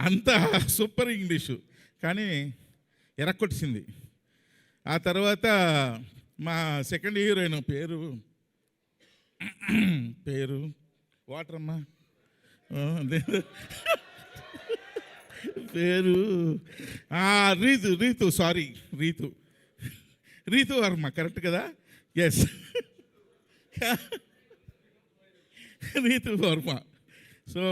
అంత super English. కానీ ఎరక్కొట్టింది. ఆ తర్వాత మా సెకండ్ హీరోయిన్ పేరు పేరు వాటర్ అమ్మా పేరు రీతు రీతు సారీ రీతు. రీతు వర్మ కరెక్ట్ కదా? ఎస్ రీతు వర్మ. సో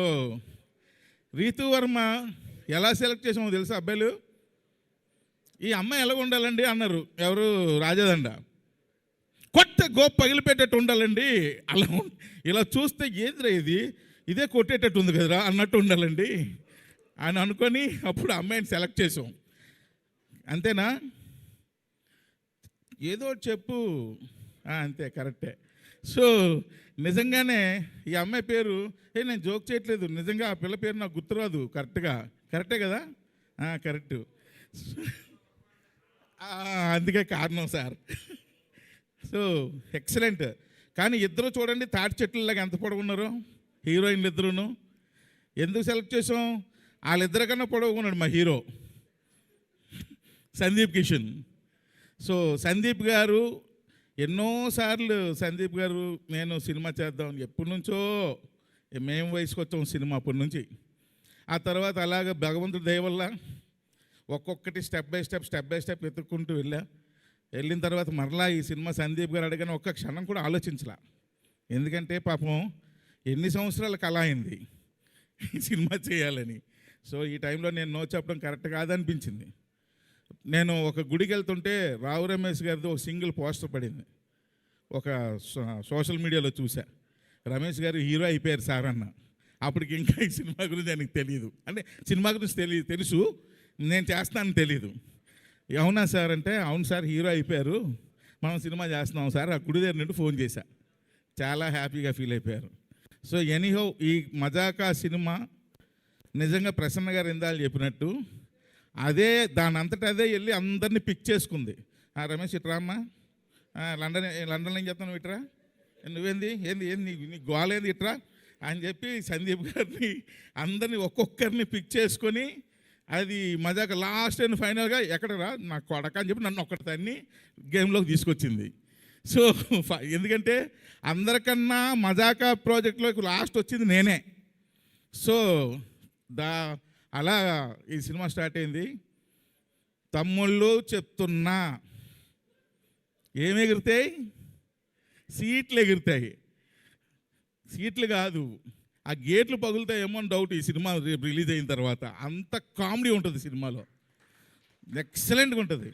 రీతు వర్మ ఎలా సెలెక్ట్ చేసామో తెలుసా అబ్బాయిలు? ఈ అమ్మాయి ఎలా ఉండాలండి అన్నారు. ఎవరు? రాజదండ. కొత్త గోప్ పగిలిపెట్టేట్టు ఉండాలండి. అలా ఇలా చూస్తే ఏందిరా ఇది? ఇదే కొట్టేటట్టు ఉంది కదరా అన్నట్టు ఉండాలండి. అని అనుకొని అప్పుడు అమ్మాయిని సెలెక్ట్ చేసాం. అంతేనా? ఏదో ఒకటి చెప్పు. అంతే కరెక్టే. సో నిజంగానే ఈ అమ్మాయి పేరు ఏ నేను జోక్ చేయట్లేదు. నిజంగా ఆ పిల్ల పేరు నాకు గుర్తురాదు కరెక్ట్గా కరెక్టే కదా? కరెక్ట్ అందుకే కారణం సార్. సో ఎక్సలెంట్ కానీ ఇద్దరు చూడండి తాటి చెట్లలాగా ఎంత పొడవున్నారు హీరోయిన్లు ఇద్దరును. ఎందుకు సెలెక్ట్ చేసాం వాళ్ళిద్దరి కన్నా పొడవుకున్నాడు మా హీరో. సందీప్ కిషన్. సో సందీప్ గారు ఎన్నోసార్లు సందీప్ గారు నేను సినిమా చేద్దాం ఎప్పటి నుంచో మేము వయసుకు వచ్చాం సినిమా అప్పటి నుంచి. ఆ తర్వాత అలాగ భగవంతుడి దయవల్ల ఒక్కొక్కటి step by step step by step ఎత్తుక్కుంటూ వెళ్ళా. వెళ్ళిన తర్వాత మరలా ఈ సినిమా సందీప్ గారు అడిగిన ఒక్క క్షణం కూడా ఆలోచించలా. ఎందుకంటే పాపం ఎన్ని సంవత్సరాల కళ అయింది సినిమా చేయాలని. సో ఈ టైంలో నేను నో చెప్పడం కరెక్ట్ కాదనిపించింది. నేను ఒక గుడికి వెళ్తుంటే రావు రమేష్ గారిది ఒక సింగిల్ పోస్టర్ పడింది. ఒక సో- సోషల్ మీడియాలో చూసా రమేష్ గారు హీరో అయిపోయారు సార్ అన్న. అప్పటికి ఇంకా ఈ సినిమా గురించి ఆయనకు తెలియదు అంటే సినిమా గురించి తెలియదు తెలుసు. నేను చేస్తానని తెలియదు అవునా సార్ అంటే అవును సార్ హీరో అయిపోయారు. మనం సినిమా చేస్తున్నాం సార్. ఆ గుడి దగ్గర నుండి ఫోన్ చేశా. చాలా హ్యాపీగా ఫీల్ అయిపోయారు. సో ఎనీహో ఈ మజాకా సినిమా నిజంగా ప్రసన్న గారు ఇందాలు చెప్పినట్టు అదే దాని అంతటా అదే వెళ్ళి అందరినీ పిక్ చేసుకుంది. ఆ రమేష్ ఇట్రా అమ్మ. లండన్ లండన్లో ఏం చెప్తాను ఇట్రా? నువ్వేంది? ఏంది? ఏంది? నీ నీ గోలేంది ఇట్రా? అని చెప్పి సందీప్ గారిని అందరినీ ఒక్కొక్కరిని పిక్ చేసుకొని అది మజాక లాస్ట్ అండ్ ఫైనల్గా ఎక్కడరా? నా కొడక అని చెప్పి నన్ను ఒక్కటి తన్ని గేమ్లోకి తీసుకొచ్చింది. సో ఎందుకంటే అందరికన్నా మజాకా ప్రాజెక్ట్లోకి లాస్ట్ వచ్చింది నేనే. సో దా అలా ఈ సినిమా స్టార్ట్ అయింది. తమ్ముళ్ళు చెప్తున్నా ఏమి ఎగురుతాయి? సీట్లు ఎగురుతాయి. సీట్లు కాదు ఆ గేట్లు పగులుతాయేమో అని డౌట్ ఈ సినిమా రేపు రిలీజ్ అయిన తర్వాత. అంత కామెడీ ఉంటుంది సినిమాలో. ఎక్సలెంట్గా ఉంటుంది.